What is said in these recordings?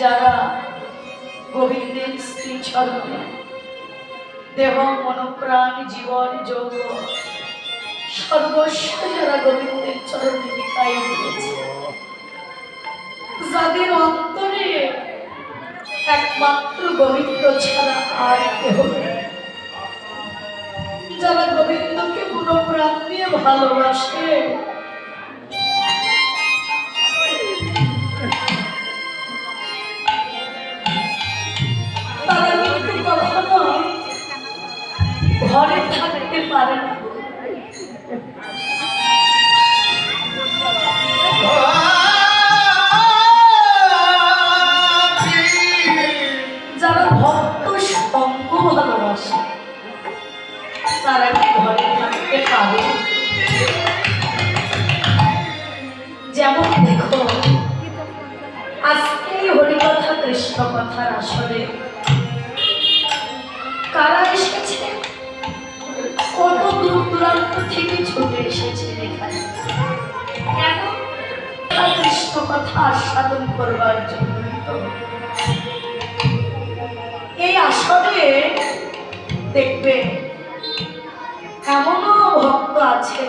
যারা গোবিন্দের স্ত্রী চরণে দেহ মনপ্রাণ জীবন যৌব সর্বস্ব যারা চরণে দিয়েছে যাদের অন্তরে একমাত্র গোবিন্দ ছাড়া আর কেহ যারা গোবিন্দকে পুরো প্রাণ দিয়ে ভালোবাসে ঘরে থাকতে পারে না। যারা ভক্ত সঙ্গ ভালোবাসে, তারা ঘরে থাকতে পারে? যেমন দেখো আজকে এই হরিকথা কৃষ্ণ কথার আসলে কথা আস্বাদন করবার জন্য এই আসরে দেখবে এমনও ভক্ত আছে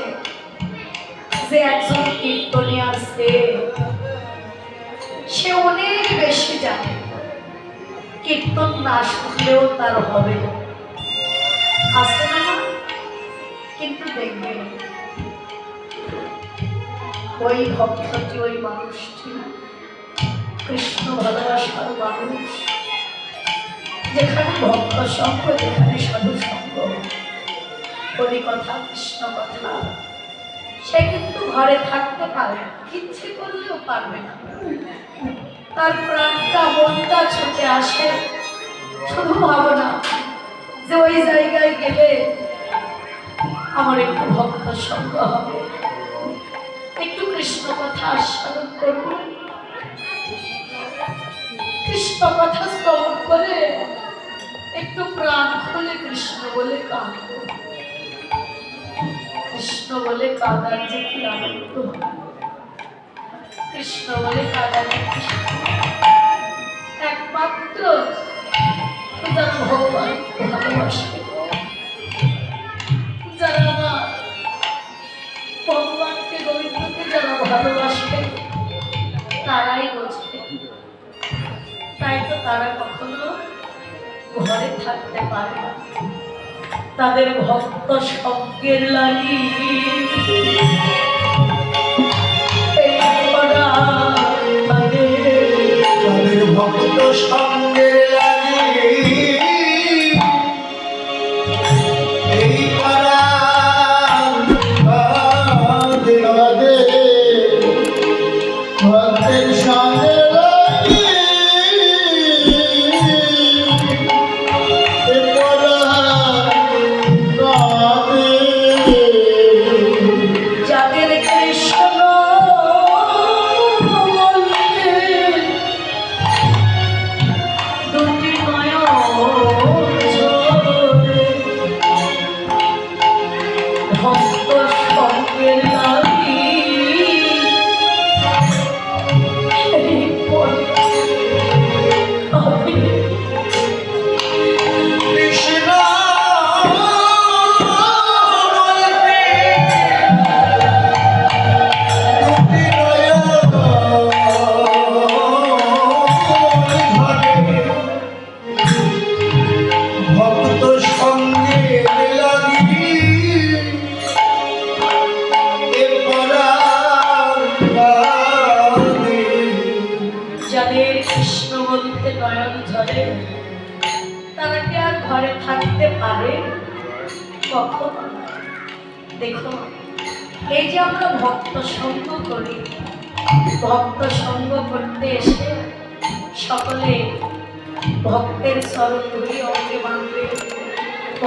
যে একজন কীর্তনিয়ার সে সে অনেক বেশি জানে। কীর্তন না শুনলেও তার হবে আছে না কিন্তু দেখবে ওই ভক্তটি, ওই মানুষটি। কৃষ্ণ ভালোবাসার মানুষ। যেখানে ভক্ত সঙ্গ, যেখানে সাধু সঙ্গ। হরি কথা, কৃষ্ণ কথা। সে কিন্তু ঘরে থাকতে পারে। ইচ্ছে করলেও পারবে না। তার প্রাণটা মনটা ছুটে আসে। শুধু ভাবনা যে ওই জায়গায় গেলে আমার একটু ভক্ত সঙ্গ হবে। একটু কৃষ্ণ কথা আস্বাদন করব কৃষ্ণ কথা শ্রবণ করে একটু প্রাণ খুলে কৃষ্ণ বলে কাঁদব কৃষ্ণ বলে কাদার যে কি আনন্দ? কৃষ্ণ বলে কাঁদার একমাত্র ভগবান ভালোবাসে। যারা গোবিন্দকে যারা ভালোবাসে তারাই বোঝে তাই তো তারা কখনো ঘরে থাকতে পারে না। তাদের ভক্ত সঙ্গের লাগি। তাদের ভক্ত সঙ্গে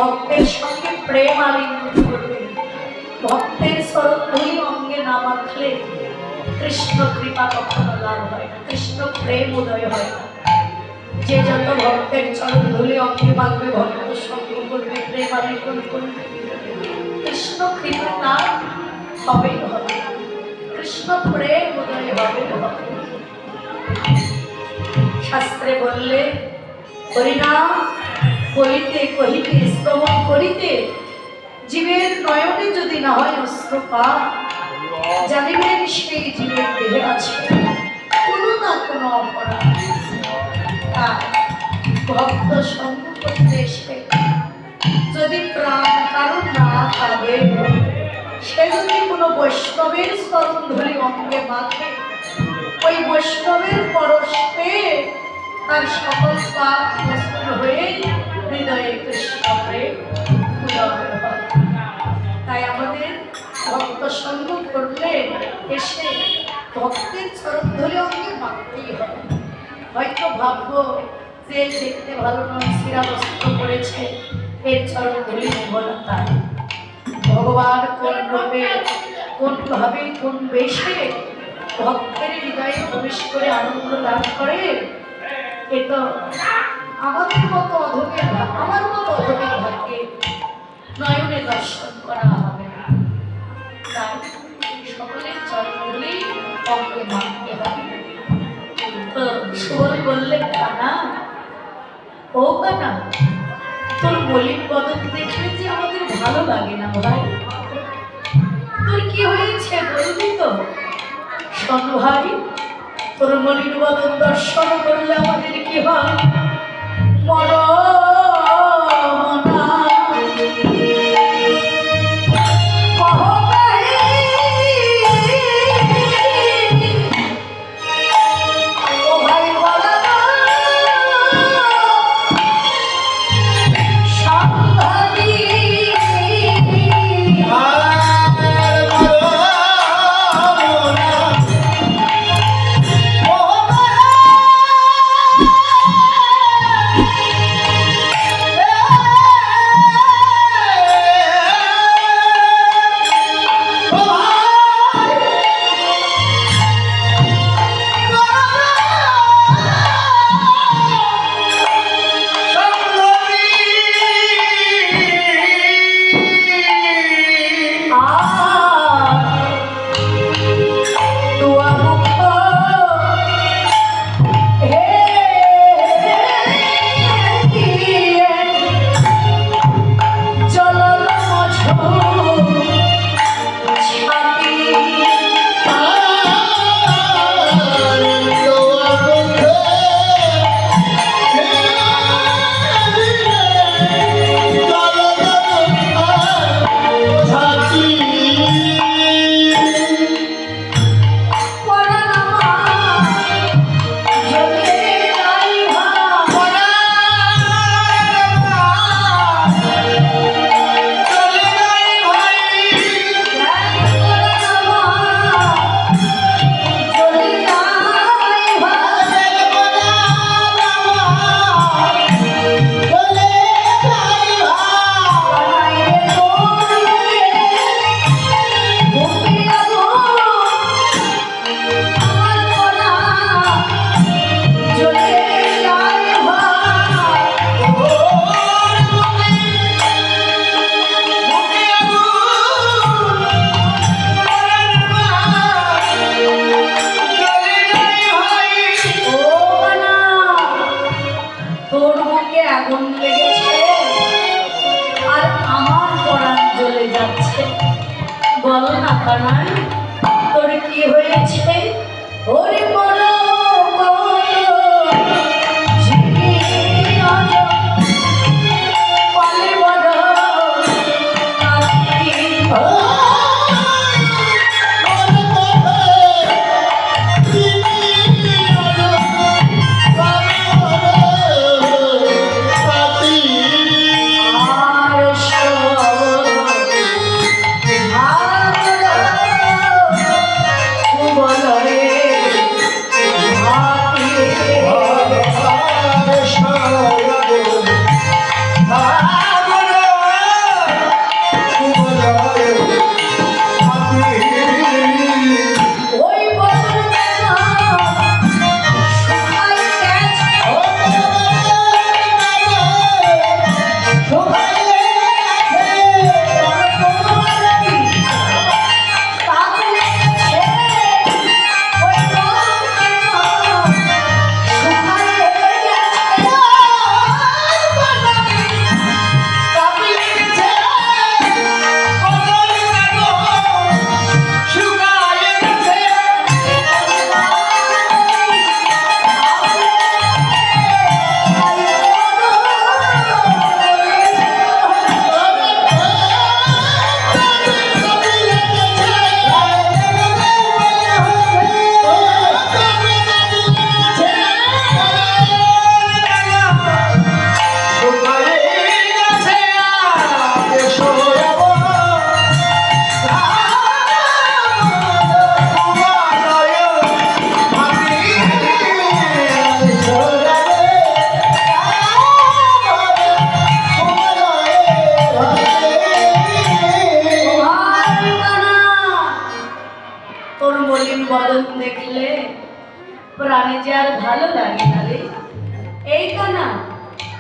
ভক্তের সঙ্গে প্রেম আলিঙ্গন করবে ভক্তের স্বরূপ ধরি অঙ্গে না মাখলে কৃষ্ণ কৃপা কখনো লাভ হয় না, কৃষ্ণ প্রেম উদয় হয় না। যে যত ভক্তের চরণ ধুলে অঙ্গে মাখবে ভক্ত সঙ্গ করবে প্রেম আলিঙ্গন করবে। কৃষ্ণ কৃপা তার হবেই হবে কৃষ্ণ প্রেম উদয় হবে শাস্ত্রে বললে হরিনাম বলিতে কহিতে শ্রবণ করিতে, জীবের নয়নে যদি না হয় অস্ত্রপাত জানিবেন সেই জীবের দেহে আছে কোনো না কোনো অপরাধ। ভক্ত সঙ্গ করতে এসে যদি প্রাণ কারণ না থাকে সে যদি কোনো বৈষ্ণবের স্মরণ ধরে অঙ্গে মাথে ওই বৈষ্ণবের পরশ পেয়ে তার সকল পাপ নষ্ট হয়ে হৃদয়ে। তাই আমাদের ভক্ত সঙ্গ করলে এসে ভক্তের চরণ ধরে অঙ্গে মানতেই হবে হয়তো ভাববো যে দেখতে ভালো নয় শিরাবস্ত্র করেছে এর চরণ ধরে নেব তাই ভগবান কোন রূপে, কোন ভাবে, কোন বেশে ভক্তের হৃদয়ে প্রবেশ করে আনন্দ লাভ করে, এ তো আমাদের মতো অধমের আমার মতো অধমের ভাগ্যে নয়নে দর্শন করা হবে না। তাই সকলের চরণ ধরেই অঙ্গে মানতে হবে সুবল বললে, কানা, ও কানা, তোর মলিন বদন দেখলে যে আমাদের ভালো লাগে না ভাই। তোর কি হয়েছে বলবি তো? শোন তোর মলিন বদন দর্শন করলে আমাদের কি হয়? পড়ো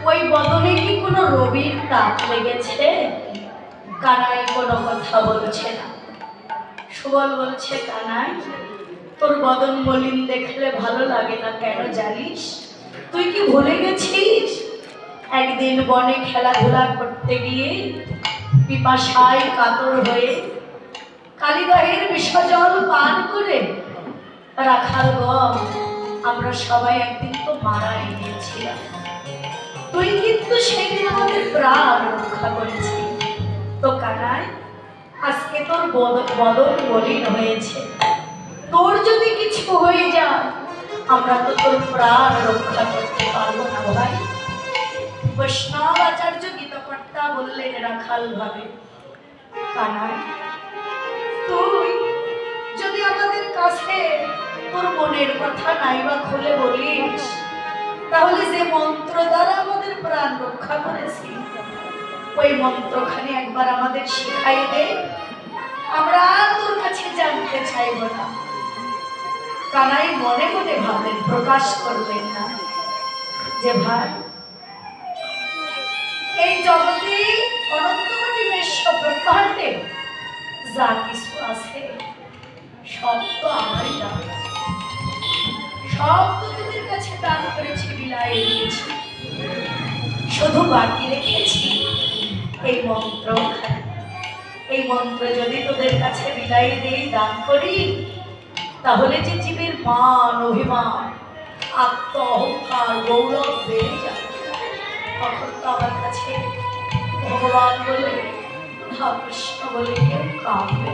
ওই বদনে কি কোনো রবির তাপ লেগেছে? কানাই কোনো কথা বলছে না। সুবল বলছে, কানাই, তোর বদন মলিন দেখলে ভালো লাগে না কেন জানিস? তুই কি ভুলে গেছিস? একদিন বনে খেলাধুলা করতে গিয়ে পিপাসায় কাতর হয়ে কালিদাহের বিষজল পান করে রাখাল গম আমরা সবাই একদিন তো মারা গিয়েছিলাম। তুই কিন্তু সেদিন আমাদের প্রাণ রক্ষা করেছিস তো কানাই আজকে তোর বদ- বদন মলিন হয়েছে। তোর যদি কিছু হয়ে যায়, আমরা তো তোর প্রাণ রক্ষা করতে পারব না ভাই। বৈষ্ণব আচার্য গীতকর্তা বললেন রাখাল ভাবে কানাই তুই যদি আমাদের কাছে তোর মনের কথা নাই বা খুলে বলিস তাহলে যে মন্ত্র দ্বারা আমাদের প্রাণ রক্ষা করেছি, ওই মন্ত্রখানি একবার আমাদের শিখাই দে। আমরা আর তোর কাছে জানতে চাইব না। কানাই মনে মনে ভাবলেন প্রকাশ করলেন না। যে ভাই, এই জগতে অনন্তমণি বিশ্ব ব্রহ্মাণ্ডে যা কিছু আছে, সব তো আমারই সব তো তোদের কাছে দান করেছি, বিলাই দিয়েছি শুধু বাকি রেখেছি এই মন্ত্র এই মন্ত্র যদি তোদের কাছে বিলাই দেই, দান করি, তাহলে যে জীবের মান, অভিমান, আত্ম অহংকার, গৌরব বেড়ে যাবে। তখন তো আমার কাছে ভগবান বলে বা কৃষ্ণ বলে কেউ কাঁদবে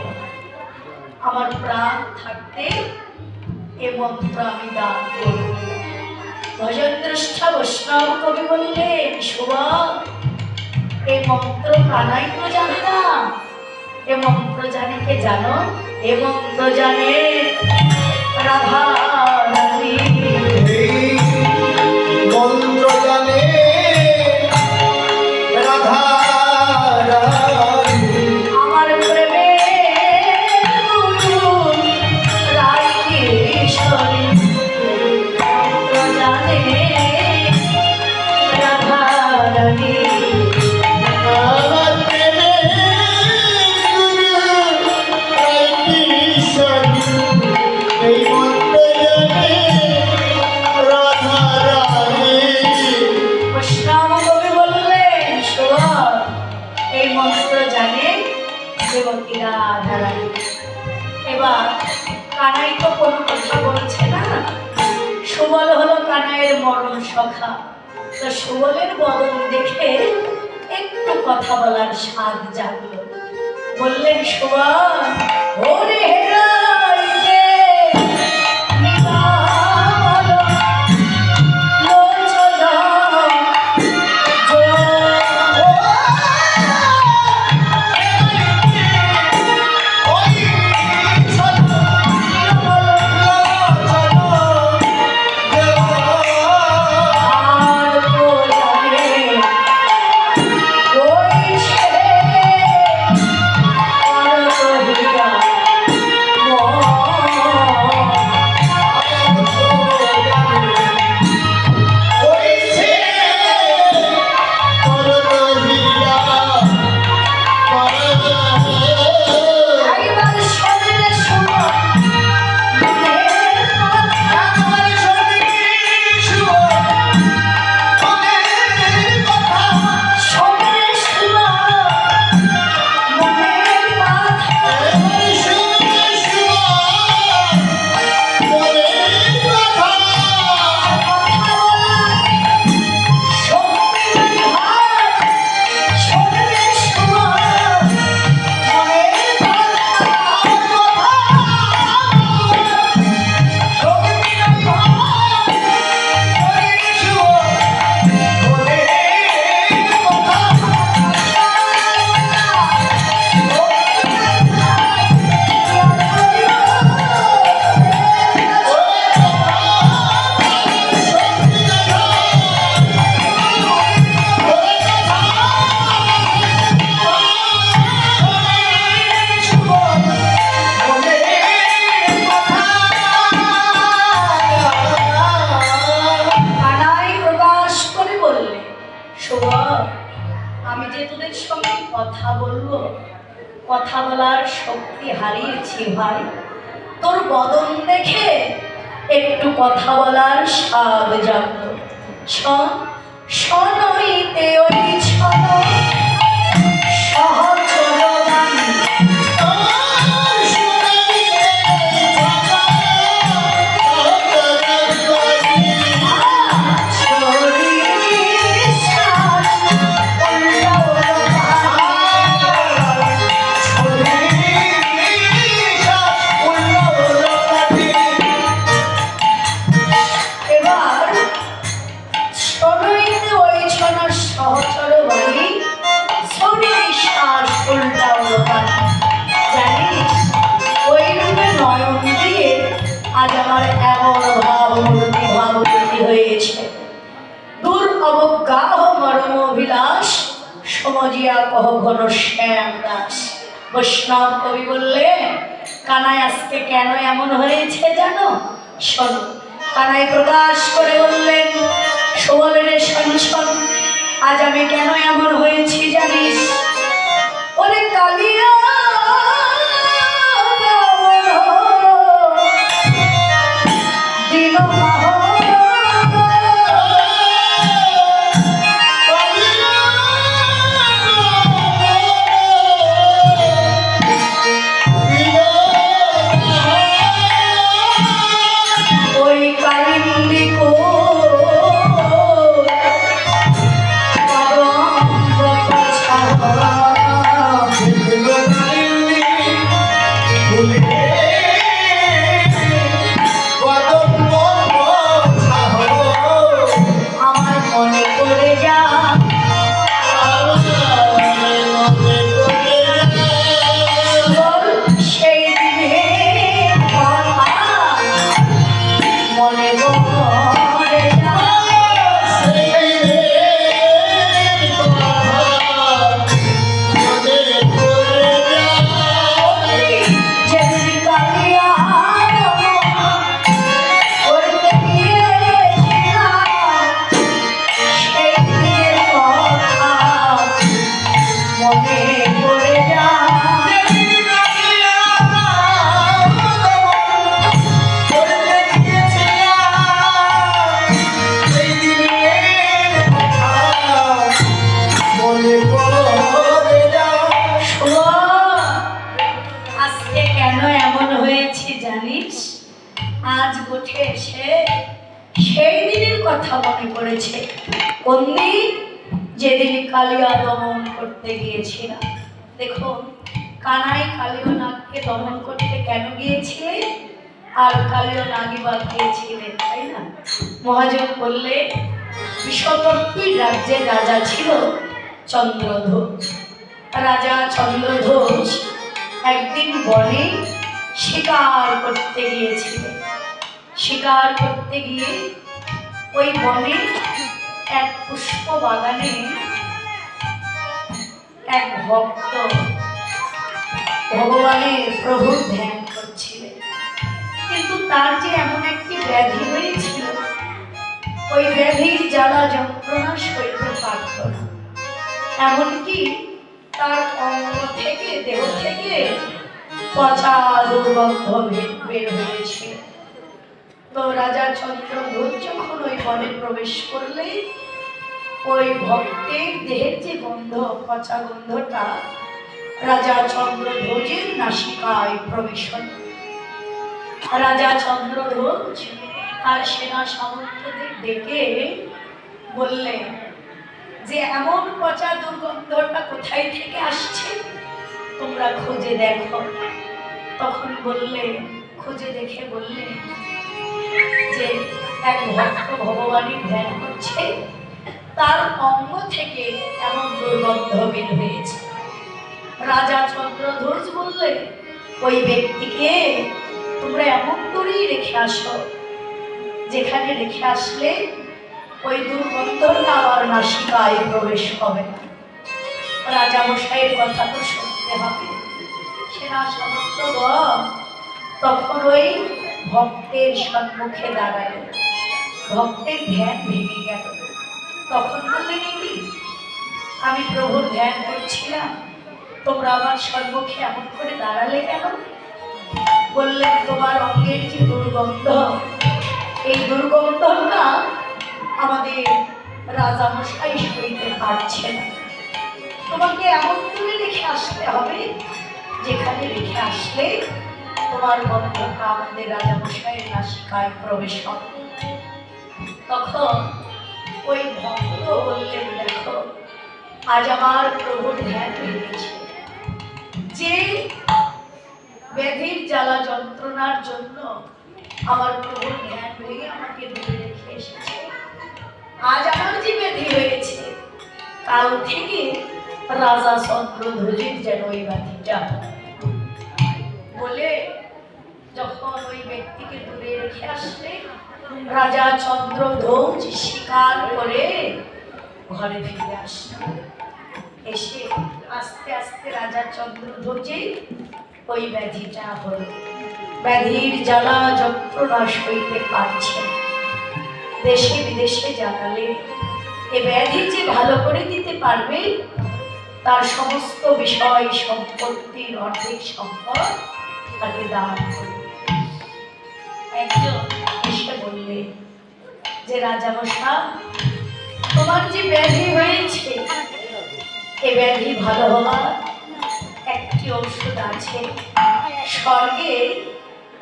আমার প্রাণ থাকতে এ মন্ত্র আমি দান করব। ভজন দ্রষ্টা বৈষ্ণব কবি তো না এ জানে কে জানো এ মন্ত্র জানে রাধা রাধা রানী এবার কানাই তো কোনো কথা বলছে না। সুবল হলো কানাইয়ের মরণ সখা। তো সুবলের বদন দেখে একটু কথা বলার স্বাদ বললেন, সুবল হেরাইতে মহাজন বললে বিশ্বতর্পীর রাজ্যের রাজা ছিল চন্দ্রধ্বজ রাজা চন্দ্রধ্বজ একদিন বনে শিকার করতে গিয়েছিলেন শিকার করতে গিয়ে ওই বনে এক পুষ্প বাগানে এক ভক্ত ভগবানের প্রভুর ধ্যান করছিলেন। কিন্তু তার যে এমন একটি ব্যাধি হয়েছিল ওই ব্যাধির জ্বালা যন্ত্রণা সইতে পারত এমনকি তার অঙ্গ থেকে, দেহ থেকে পচা দুর্গন্ধ বের হয়েছিল। তো রাজা চন্দ্রধ্বজ যখন ওই বনে প্রবেশ করলে ওই ভক্তের দেহের যে গন্ধ, পচা গন্ধটা রাজা চন্দ্রধ্বজের নাসিকায় প্রবেশ হলো। রাজা চন্দ্রধ্বজ তার সেনা সামন্তদের ডেকে বললেন, যে এমন পচা দুর্গন্ধটা কোথায় থেকে আসছে? তোমরা খুঁজে দেখো। তখন বললে, খুঁজে দেখে বললে, যে এক ভক্ত ভগবানের ধ্যান করছে, তার অঙ্গ থেকে এমন দুর্গন্ধ বের হয়েছে। রাজা চন্দ্রধ্বজ বললে ওই ব্যক্তিকে তোমরা এমন করেই রেখে আসো। যেখানে রেখে আসলে ওই দুর্গন্ধটা আবার নাসিকায় প্রবেশ হবে। রাজা মশাইয়ের কথা তো শুনতে হবে। সেনা সমর্থগণ তখন ওই ভক্তের সম্মুখে দাঁড়াল। ভক্তের ধ্যান ভেঙে গেল। তখন বললেন কি আমি প্রভুর ধ্যান করছিলাম। তোমরা আমার সম্মুখে এমন করে দাঁড়ালে কেন? বললেন, তোমার অঙ্গের যে দুর্গন্ধ এই দুর্গম দুর্গন্ধটা আমাদের রাজামশাই সইতে পারছে না তোমাকে এমন দূরে রেখে আসতে হবে, যেখানে রেখে আসলে তোমার গন্ধটা আমাদের রাজামশাইয়ের নাসিকায় প্রবেশ হবে। তখন ওই ভক্ত বললেন, দেখো, আজ আমার প্রভুর ধ্যান হয়েছে যে ব্যাধির জ্বালা যন্ত্রণার জন্য আমার প্রভুর ধ্যান হয়ে আমাকে দূরে রেখে এসেছে। আজ আমার ব্যাধি হয়েছে কাল থেকে রাজা চন্দ্র চন্দ্রধ্বজের যেন ওই ব্যাধিটা বলে, যখন ওই ব্যক্তিকে দূরে রেখে আসলে, রাজা চন্দ্র চন্দ্রধ্বজ শিকার করে ঘরে ফিরে আসলো। এসে আস্তে আস্তে রাজা চন্দ্র চন্দ্রধ্বজের ওই ব্যাধিটা হলো। ব্যাধির জ্বালা যন্ত্রণা সইতে পারছে দেশে বিদেশে জানালে, এ ব্যাধি যে ভালো করে দিতে পারবে, তার সমস্ত বিষয় সম্পত্তির অর্ধেক সম্পদ তাকে দান একজন এসে বললে, যে রাজামশা তোমার যে ব্যাধি হয়েছে, এ ব্যাধি ভালো হওয়ার একটি ঔষধ আছে। স্বর্গে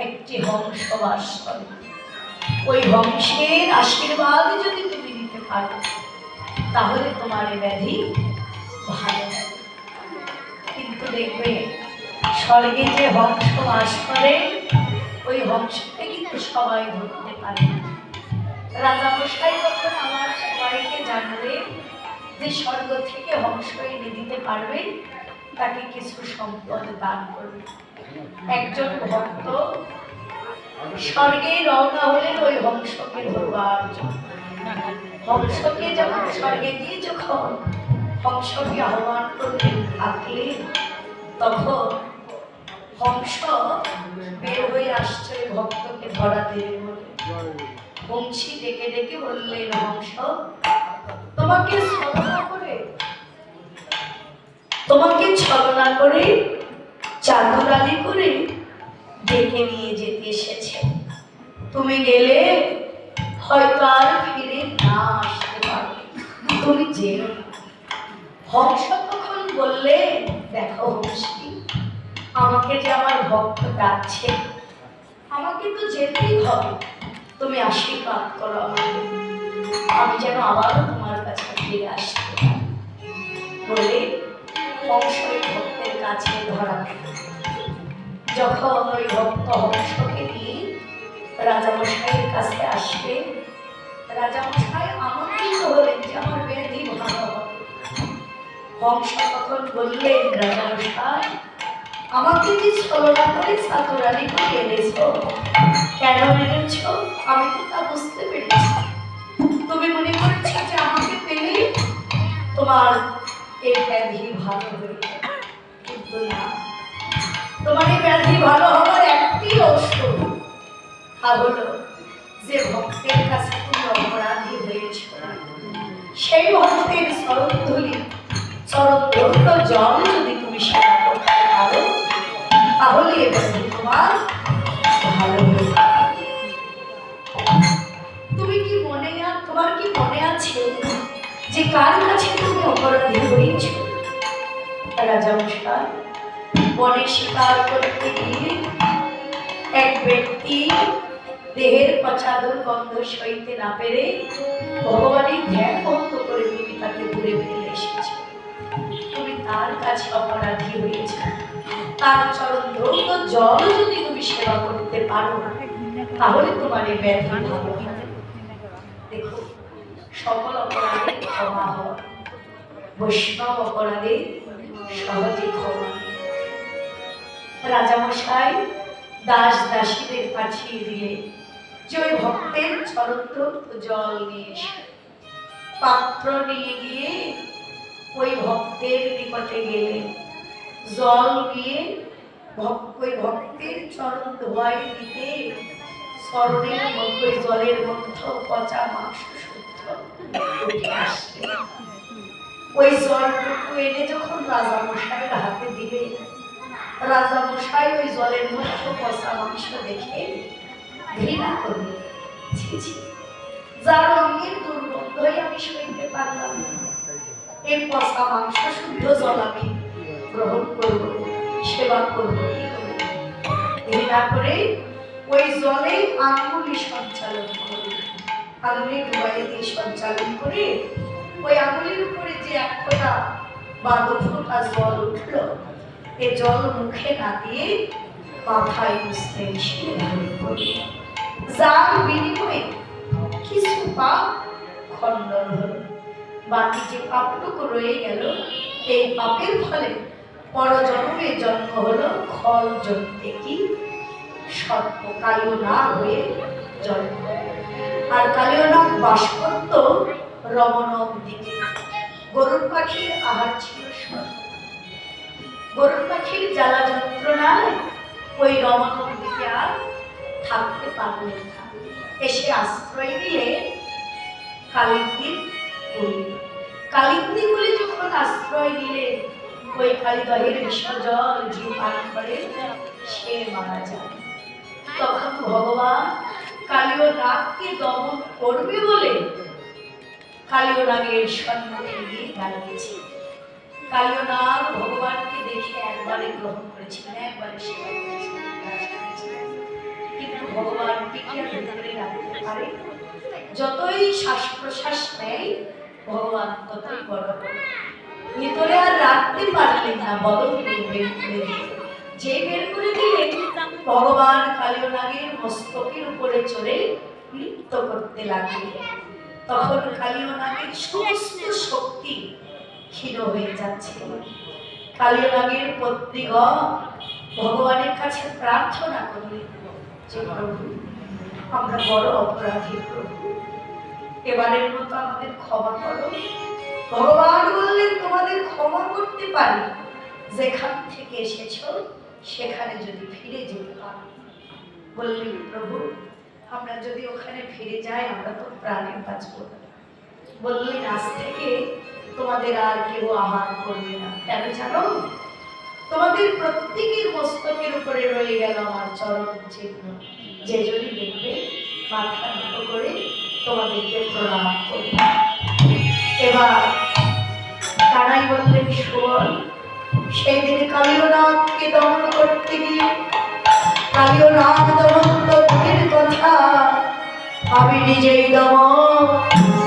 একটি হংস বাস করে ওই বংশের আশীর্বাদ যদি তুমি দিতে পারো, তাহলে তোমার এ ব্যাধি ভালো কিন্তু দেখবে, স্বর্গে যে হংস বাস করে, ওই হংসকে কিন্তু সবাই ধরতে পারে না। রাজামশাই যখন আমার সবাইকে জানালে যে স্বর্গ থেকে হংস এনে দিতে পারবে তাকে কিছু সম্পদ দান করবে। একজন ভক্ত স্বর্গে রওনা হলেন ওই হংসকে ধরবার হংসকে যখন স্বর্গে দিয়ে যখন হংসকে আহ্বান করতে থাকলেন তখন হংস বের হয়ে আসছে ভক্তকে ধরা দেবে বলে। বংশী ডেকে ডেকে বললেন হংস তোমাকে ছলনা করে তোমাকে ছলনা করে চাতুরালি করে ডেকে নিয়ে যেতে এসেছে। তুমি গেলে হয়তো আর ফিরে না আসতে পারবে। তুমি যেও না। হংস তখন বললে, দেখো হংসী আমাকে যে আমার ভক্ত ডাকছে, আমাকে তো যেতেই হবে। তুমি আশীর্বাদ করো আমাকে। আমি যেন আবারও তোমার কাছে ফিরে আসতে পারি। বলে হংস ভক্তের কাছে ধরা। যখন ওই ভক্ত হংসকে নিয়ে রাজামশাইয়ের কাছে আসবে, রাজামশাই আমন্ত্রিত হলেন যে আমার ব্যাধি ভালো হংস তখন বললেন, রাজামশাই, আমাকে যে ছলনা করে সাতুরানি করে এনেছ, কেন এনেছ? আমি তো তা বুঝতে পেরেছি। তুমি মনে করছ যে আমাকে পেলে তোমার তোমার এই ব্যাধি ভালো হওয়ার একটি ঔষধ তা হলো যে ভক্তের কাছে তুমি অপরাধী হয়েছ সেই ভক্তের চরণ ধুলি জল যদি তুমি তাহলে তোমার ভালো তুমি কি মনে তোমার কি মনে আছে যে কার কাছে অপরাধী হয়েছ। রাজামশাই বনে শিকার করতে গিয়ে এক ব্যক্তি দেহের পচা দুর্গন্ধ সইতে না পেরে ভগবানের ধ্যান বন্ধ করে তুমি তাকে দূরে ফেলে এসেছ। তুমি তার কাছে অপরাধী হয়েছ। তার চরণ দ্রৌত জল যদি তুমি সেবা করতে পারো না, তাহলে তোমার এই ভালো দেখো, সকল অপরাধে ক্ষমা হওয়া। বৈষ্ণব অপরাধে সহজে ক্ষমা। রাজামশাই দাস দাসীদের পাঠিয়ে দিয়ে যে ওই ভক্তের চরণদ্রৌত জল নিয়ে পাত্র নিয়ে গিয়ে ওই ভক্তের নিকটে গেলেন জল ভক্ত ওই ভক্তের চরণ ধোয়াই দিতে স্মরণের মধ্যে জলের মধ্যে পচা মাংস শুদ্ধ উঠে ওই জলটুকু এনে যখন রাজা মশাইয়ের হাতে দিবে, রাজা মশাই ওই জলের মধ্যে পচা মাংস দেখে ঘৃণা করবে যার রঙের দুর্গন্ধই আমি সইতে পারলাম এই পচা মাংস শুদ্ধ জল আমি গ্রহণ করব, সেবা করব ঘৃণা করে ওই জলে আঙ্গুলি সঞ্চালন করবে। আঙ্গুলি ডুবাই দিয়ে সঞ্চালন করে ওই আঙ্গুলির উপরে যে এক ফোঁটা বা দু জল উঠল, এ জল মুখে না দিয়ে মাথায় এসে ঢালে যার বিনিময়ে কিছু পাপ খণ্ডন হলো। বাকি যে পাপটুকু রয়ে গেল, এই পাপের ফলে পরজন্মে জন্ম হলো খল জন্মে কি? সর্প কালো না হয়ে জন্ম। আর কালীয় নাম বাস রমণক দিকে। গরুর পাখির আহার ছিল গরুর পাখির জ্বালা যন্ত্রণায় ওই রমণক দিকে আর থাকতে পারলেন না। এসে আশ্রয় দিলে কালিন্দির গুলি কালিন্দি গুলি যখন আশ্রয় দিলে ওই কালিদহের বিসর্জন যে পান করে, সে মারা যায়। তখন ভগবান কালীয় নাগকে দমন করবে বলে কালীয় গিয়ে দাঁড়িয়েছে নাগ ভগবানকে দেখে একবারে গ্রহণ করেছিলেন, একবারে সেবা যতই শ্বাস প্রশ্বাস ভগবান ততই বড় ভিতরে আর রাখতে পারলেন না, বদল যে বের করে দিলেন, ভগবান কালীয় নাগের মস্তকের উপরে চড়ে নৃত্য করতে লাগলেন। তখন কালীয় নাগের সমস্ত শক্তি ক্ষীণ হয়ে যাচ্ছে। কালীয় নাগের পত্নীগণ ভগবানের কাছে প্রার্থনা করলেন যে, প্রভু, আমরা বড় অপরাধী প্রভু। এবারের মতো আমাদের ক্ষমা করো। ভগবান বললেন, তোমাদের ক্ষমা করতে পারি। যেখান থেকে এসেছ, সেখানে যদি ফিরে যেতে পারো। বললেন, প্রভু আমরা যদি ওখানে ফিরে যাই, আমরা তো প্রাণে বাঁচব বললেন আজ থেকে তোমাদের আর কেউ আহার করবে না। কেন জানো? তোমাদের প্রত্যেকের মস্তকের উপরে রয়ে গেল আমার চরণ চিহ্ন। যে যদি দেখবে, মাথা নত করে তোমাদেরকে প্রণাম করবে। এবার তারাই বললেন সুবল সেই দিন কালীয়নাথকে দমন করতে গিয়ে কালীয়নাথ দমন তো দূরের কথা আমি নিজেই দমন